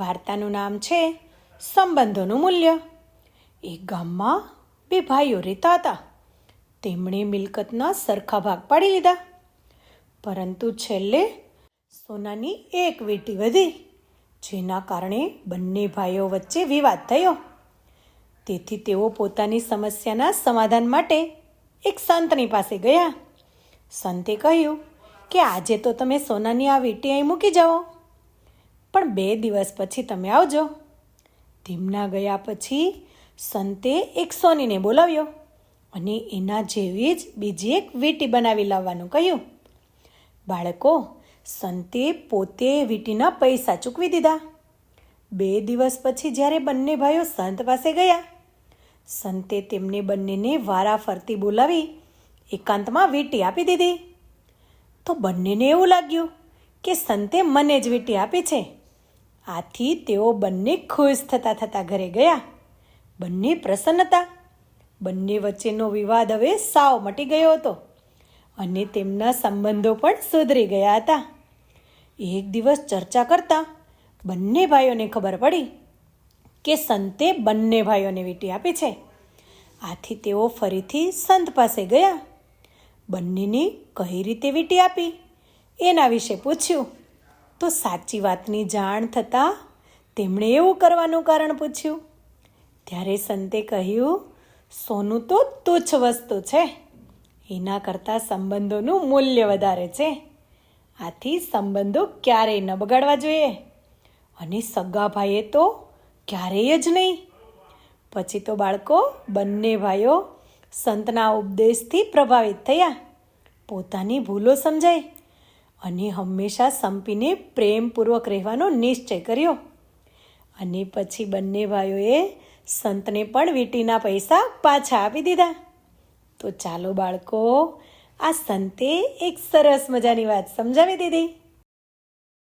વાર્તાનું નામ છે સંબંધોનું મૂલ્ય. એક ગામમાં બે ભાઈઓ રહેતા હતા. તેમણે મિલકતના સરખા ભાગ પાડી લીધા. પરંતુ છેલ્લે સોનાની એક વીંટી વધી, જેના કારણે બંને ભાઈઓ વચ્ચે વિવાદ થયો. તેથી તેઓ પોતાની સમસ્યાના સમાધાન માટે એક સંતની પાસે ગયા. સંતે કહ્યું કે આજે તો તમે સોનાની આ વીટી અહીં મૂકી જાઓ. બે દિવસ પછી તમે આવજો. તેમના ગયા પછી સંતે એક સોનીને બોલાવ્યો અને એના જેવી જ બીજી એક વીંટી બનાવી લાવવાનું કહ્યું. બાળકો, સંતે પોતે વીંટીના પૈસા ચૂકવી દીધા. બે દિવસ પછી જ્યારે બંને ભાઈઓ સંત પાસે ગયા, સંતે તેમને બંનેને વારા ફરતી બોલાવી એકાંતમાં વીંટી આપી દીધી. તો બંનેને એવું લાગ્યું કે સંતે મને જ વીંટી આપી છે. આથી તેઓ બંને ખુશ થતા થતા ઘરે ગયા. બંને પ્રસન્ન હતા. બંને વચ્ચેનો વિવાદ હવે સાવ મટી ગયો હતો અને તેમના સંબંધો પણ સુધરી ગયા હતા. એક દિવસ ચર્ચા કરતા બંને ભાઈઓને ખબર પડી કે સંતે બંને ભાઈઓને વીંટી આપી છે. આથી તેઓ ફરીથી સંત પાસે ગયા. બંનેને કઈ રીતે વીંટી આપી? એના વિશે પૂછ્યું. તો સાચી વાતની જાણ થતાં તેમણે એવું કરવાનું કારણ પૂછ્યું. ત્યારે સંતે કહ્યું, સોનું તો તુચ્છ વસ્તુ છે. એના કરતાં સંબંધોનું મૂલ્ય વધારે છે. આથી સંબંધો ક્યારેય ન બગાડવા જોઈએ. અને સગા ભાઈએ તો ક્યારેય જ નહીં. પછી તો બાળકો, બંને ભાઈઓ સંતના ઉપદેશથી પ્રભાવિત થયા. પોતાની ભૂલો સમજાઈ. અને હંમેશા સંપીને પ્રેમપૂર્વક રહેવાનો નિશ્ચય કર્યો. અને પછી બંને ભાઈઓએ સંતને પણ વીંટીના પૈસા પાછા આપી દીધા. તો ચાલો બાળકો, આ સંતે એક સરસ મજાની વાત સમજાવી દીધી.